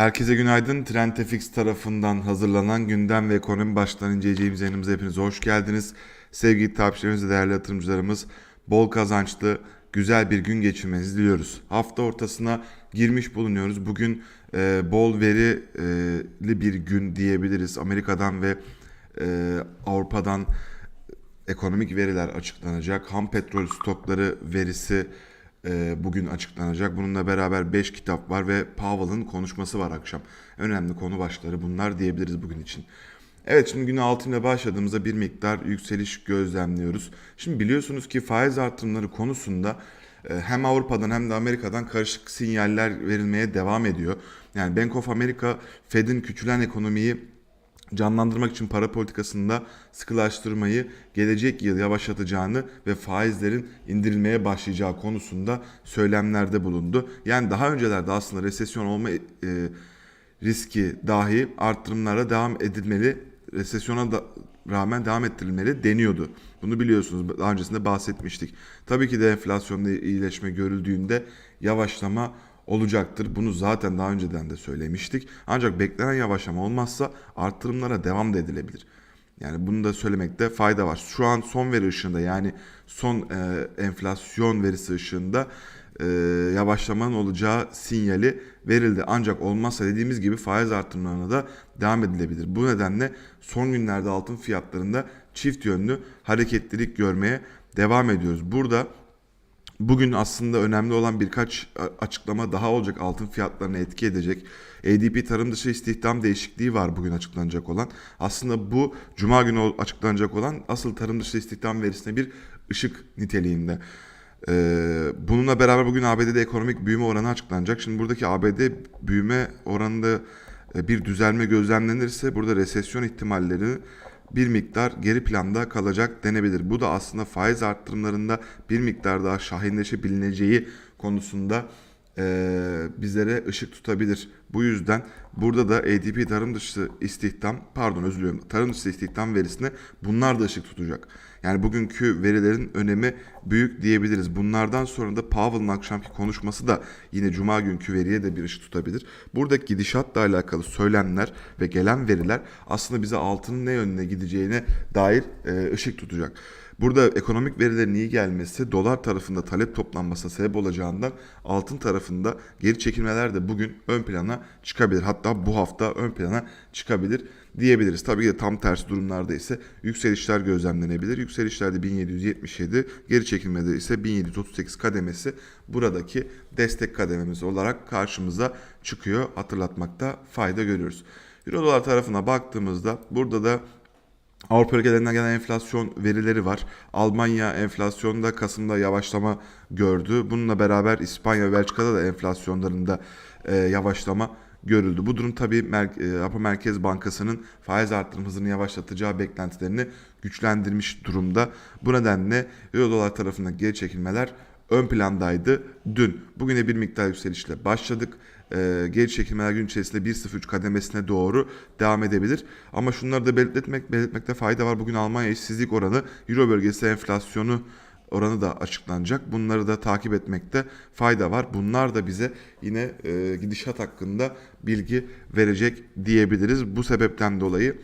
Herkese günaydın. Trendtefix tarafından hazırlanan gündem ve ekonomi baştan inceleyeceğimiz yayınımıza hepiniz hoş geldiniz. Sevgili takipçilerimiz ve değerli yatırımcılarımız bol kazançlı, güzel bir gün geçirmenizi diliyoruz. Hafta ortasına girmiş bulunuyoruz. Bugün e, bol verili bir gün diyebiliriz. Amerika'dan ve e, Avrupa'dan ekonomik veriler açıklanacak. Ham petrol stokları verisi e, bugün açıklanacak. Bununla beraber 5 kitap var ve Powell'ın konuşması var akşam. Önemli konu başları bunlar diyebiliriz bugün için. Evet şimdi güne altınla başladığımızda bir miktar yükseliş gözlemliyoruz. Şimdi biliyorsunuz ki faiz artırımları konusunda e, hem Avrupa'dan hem de Amerika'dan karışık sinyaller verilmeye devam ediyor. Yani Bank of America Fed'in küçülen ekonomiyi canlandırmak için para politikasında sıkılaştırmayı gelecek yıl yavaşlatacağını ve faizlerin indirilmeye başlayacağı konusunda söylemlerde bulundu. Yani daha öncelerde aslında resesyon olma e, riski dahi arttırımlara devam edilmeli, resesyona da rağmen devam ettirilmeli deniyordu. Bunu biliyorsunuz daha öncesinde bahsetmiştik. Tabii ki de enflasyonda iyileşme görüldüğünde yavaşlama olacaktır. Bunu zaten daha önceden de söylemiştik. Ancak beklenen yavaşlama olmazsa arttırımlara devam da edilebilir. Yani bunu da söylemekte fayda var. Şu an son veri ışığında yani son e, enflasyon verisi ışığında e, yavaşlamanın olacağı sinyali verildi. Ancak olmazsa dediğimiz gibi faiz artırımlarına da devam edilebilir. Bu nedenle son günlerde altın fiyatlarında çift yönlü hareketlilik görmeye devam ediyoruz. Burada Bugün aslında önemli olan birkaç açıklama daha olacak altın fiyatlarına etki edecek. ADP tarım dışı istihdam değişikliği var bugün açıklanacak olan. Aslında bu cuma günü açıklanacak olan asıl tarım dışı istihdam verisine bir ışık niteliğinde. Ee, bununla beraber bugün ABD'de ekonomik büyüme oranı açıklanacak. Şimdi buradaki ABD büyüme oranında e, bir düzelme gözlemlenirse burada resesyon ihtimalleri bir miktar geri planda kalacak denebilir. Bu da aslında faiz arttırımlarında bir miktar daha şahinleşebileceği konusunda e, bizlere ışık tutabilir. Bu yüzden burada da ADP tarım dışı istihdam, pardon özür diliyorum, tarım dışı istihdam verisine bunlar da ışık tutacak. Yani bugünkü verilerin önemi büyük diyebiliriz. Bunlardan sonra da Powell'ın akşamki konuşması da yine cuma günkü veriye de bir ışık tutabilir. Buradaki gidişatla alakalı söylemler ve gelen veriler aslında bize altının ne yönüne gideceğine dair e, ışık tutacak. Burada ekonomik verilerin iyi gelmesi dolar tarafında talep toplanmasına sebep olacağından altın tarafında geri çekilmeler de bugün ön plana çıkabilir. Hatta bu hafta ön plana çıkabilir diyebiliriz. Tabii ki de tam tersi durumlarda ise yükselişler gözlemlenebilir. Yükselişlerde 1777, geri çekilmede ise 1738 kademesi buradaki destek kadememiz olarak karşımıza çıkıyor. Hatırlatmakta fayda görüyoruz. Euro dolar tarafına baktığımızda burada da Avrupa ülkelerinden gelen enflasyon verileri var. Almanya enflasyonda Kasım'da yavaşlama gördü. Bununla beraber İspanya ve Belçika'da da enflasyonlarında e, yavaşlama görüldü. Bu durum tabii Mer- e, Avrupa Merkez Bankası'nın faiz artırım hızını yavaşlatacağı beklentilerini güçlendirmiş durumda. Bu nedenle Euro dolar tarafındaki geri çekilmeler ön plandaydı dün. Bugüne bir miktar yükselişle başladık. Ee, geri çekilmeler gün içerisinde 1.03 kademesine doğru devam edebilir. Ama şunları da belirtmek, belirtmekte fayda var. Bugün Almanya işsizlik oranı, Euro bölgesi enflasyonu oranı da açıklanacak. Bunları da takip etmekte fayda var. Bunlar da bize yine e, gidişat hakkında bilgi verecek diyebiliriz. Bu sebepten dolayı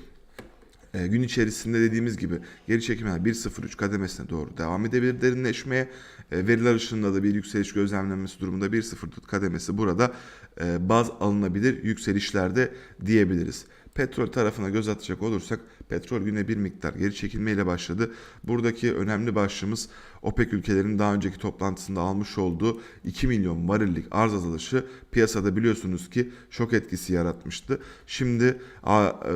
e, gün içerisinde dediğimiz gibi geri çekimler 1.03 kademesine doğru devam edebilir derinleşmeye. E, veriler ışığında da bir yükseliş gözlemlenmesi durumunda 1.04 kademesi burada e, baz alınabilir yükselişlerde diyebiliriz. Petrol tarafına göz atacak olursak petrol güne bir miktar geri çekilmeyle başladı. Buradaki önemli başlığımız OPEC ülkelerinin daha önceki toplantısında almış olduğu 2 milyon varillik arz azalışı piyasada biliyorsunuz ki şok etkisi yaratmıştı. Şimdi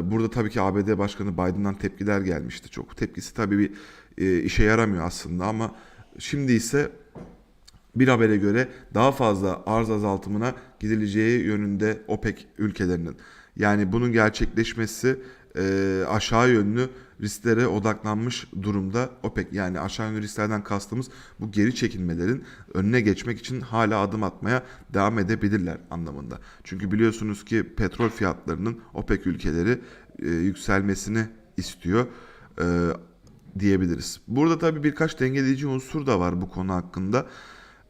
burada tabii ki ABD Başkanı Biden'dan tepkiler gelmişti. Çok tepkisi tabii bir e, işe yaramıyor aslında ama şimdi ise bir habere göre daha fazla arz azaltımına gidileceği yönünde OPEC ülkelerinin. Yani bunun gerçekleşmesi e, aşağı yönlü risklere odaklanmış durumda OPEC. Yani aşağı yönlü risklerden kastımız bu geri çekilmelerin önüne geçmek için hala adım atmaya devam edebilirler anlamında. Çünkü biliyorsunuz ki petrol fiyatlarının OPEC ülkeleri e, yükselmesini istiyor. E, diyebiliriz. Burada tabii birkaç dengeleyici unsur da var bu konu hakkında.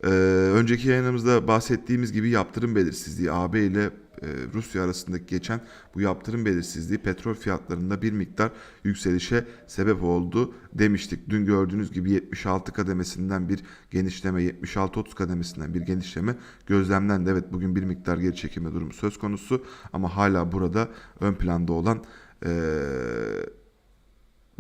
Ee, önceki yayınımızda bahsettiğimiz gibi yaptırım belirsizliği AB ile e, Rusya arasındaki geçen bu yaptırım belirsizliği petrol fiyatlarında bir miktar yükselişe sebep oldu demiştik. Dün gördüğünüz gibi 76 kademesinden bir genişleme, 76-30 kademesinden bir genişleme gözlemlendi. Evet bugün bir miktar geri çekilme durumu söz konusu ama hala burada ön planda olan e,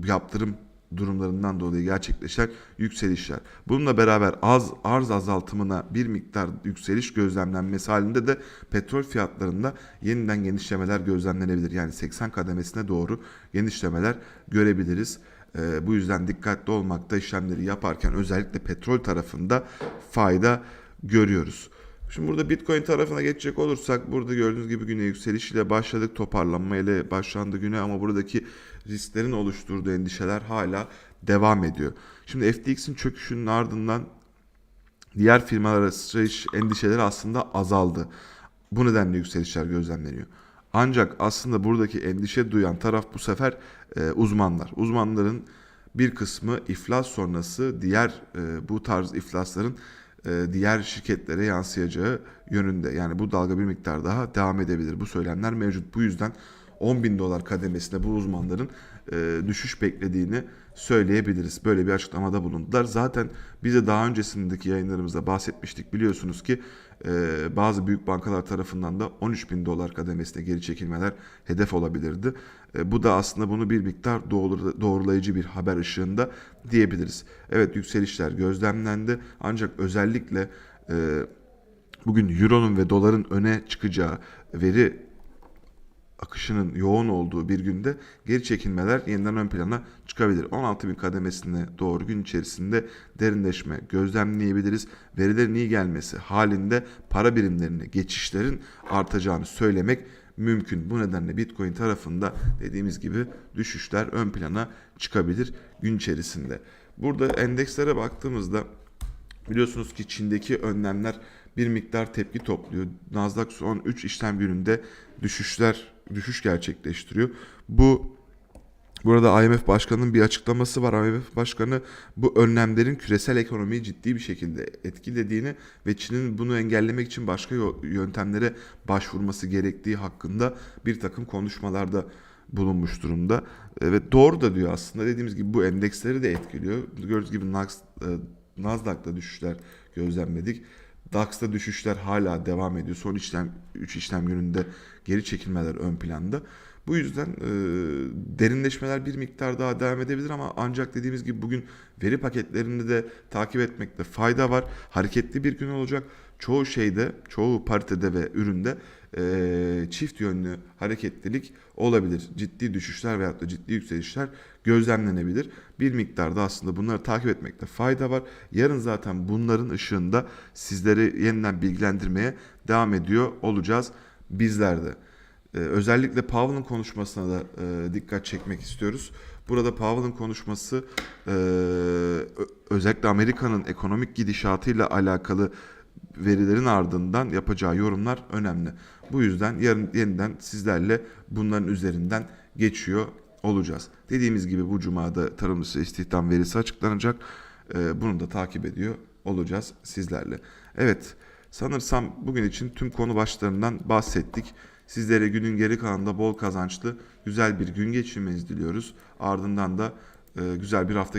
yaptırım durumlarından dolayı gerçekleşen yükselişler. Bununla beraber az arz azaltımına bir miktar yükseliş gözlemlenmesi halinde de petrol fiyatlarında yeniden genişlemeler gözlemlenebilir. Yani 80 kademesine doğru genişlemeler görebiliriz. Ee, bu yüzden dikkatli olmakta işlemleri yaparken özellikle petrol tarafında fayda görüyoruz. Şimdi burada Bitcoin tarafına geçecek olursak burada gördüğünüz gibi güne yükseliş ile başladık. Toparlanma ile başlandı güne ama buradaki risklerin oluşturduğu endişeler hala devam ediyor. Şimdi FTX'in çöküşünün ardından diğer firmalara sıçrayış endişeleri aslında azaldı. Bu nedenle yükselişler gözlemleniyor. Ancak aslında buradaki endişe duyan taraf bu sefer e, uzmanlar. Uzmanların bir kısmı iflas sonrası diğer e, bu tarz iflasların diğer şirketlere yansıyacağı yönünde. Yani bu dalga bir miktar daha devam edebilir. Bu söylemler mevcut. Bu yüzden 10 bin dolar kademesinde bu uzmanların e, düşüş beklediğini söyleyebiliriz. Böyle bir açıklamada bulundular. Zaten biz de daha öncesindeki yayınlarımızda bahsetmiştik. Biliyorsunuz ki e, bazı büyük bankalar tarafından da 13 bin dolar kademesine geri çekilmeler hedef olabilirdi. E, bu da aslında bunu bir miktar doğru, doğrulayıcı bir haber ışığında diyebiliriz. Evet yükselişler gözlemlendi ancak özellikle e, bugün euronun ve doların öne çıkacağı veri akışının yoğun olduğu bir günde geri çekilmeler yeniden ön plana çıkabilir. 16.000 kademesine doğru gün içerisinde derinleşme gözlemleyebiliriz. Verilerin iyi gelmesi halinde para birimlerine geçişlerin artacağını söylemek mümkün. Bu nedenle Bitcoin tarafında dediğimiz gibi düşüşler ön plana çıkabilir gün içerisinde. Burada endekslere baktığımızda Biliyorsunuz ki Çin'deki önlemler bir miktar tepki topluyor. Nasdaq son 3 işlem gününde düşüşler düşüş gerçekleştiriyor. Bu Burada IMF Başkanı'nın bir açıklaması var. IMF Başkanı bu önlemlerin küresel ekonomiyi ciddi bir şekilde etkilediğini ve Çin'in bunu engellemek için başka yöntemlere başvurması gerektiği hakkında bir takım konuşmalarda bulunmuş durumda. Evet doğru da diyor aslında dediğimiz gibi bu endeksleri de etkiliyor. Gördüğünüz gibi e, Nasdaq'ta düşüşler gözlemledik. DAX'ta düşüşler hala devam ediyor. Son işlem 3 işlem gününde geri çekilmeler ön planda. Bu yüzden e, derinleşmeler bir miktar daha devam edebilir ama ancak dediğimiz gibi bugün veri paketlerini de takip etmekte fayda var. Hareketli bir gün olacak. Çoğu şeyde, çoğu paritede ve üründe e, çift yönlü hareketlilik olabilir. Ciddi düşüşler veyahut da ciddi yükselişler gözlemlenebilir. Bir miktarda aslında bunları takip etmekte fayda var. Yarın zaten bunların ışığında sizleri yeniden bilgilendirmeye devam ediyor olacağız bizler de. Ee, özellikle Powell'ın konuşmasına da e, dikkat çekmek istiyoruz. Burada Powell'ın konuşması e, özellikle Amerika'nın ekonomik gidişatıyla alakalı verilerin ardından yapacağı yorumlar önemli. Bu yüzden yarın yeniden sizlerle bunların üzerinden geçiyor olacağız. Dediğimiz gibi bu cumada tarım dışı istihdam verisi açıklanacak. Ee, bunu da takip ediyor olacağız sizlerle. Evet sanırsam bugün için tüm konu başlarından bahsettik. Sizlere günün geri kalanında bol kazançlı güzel bir gün geçirmenizi diliyoruz. Ardından da e, güzel bir hafta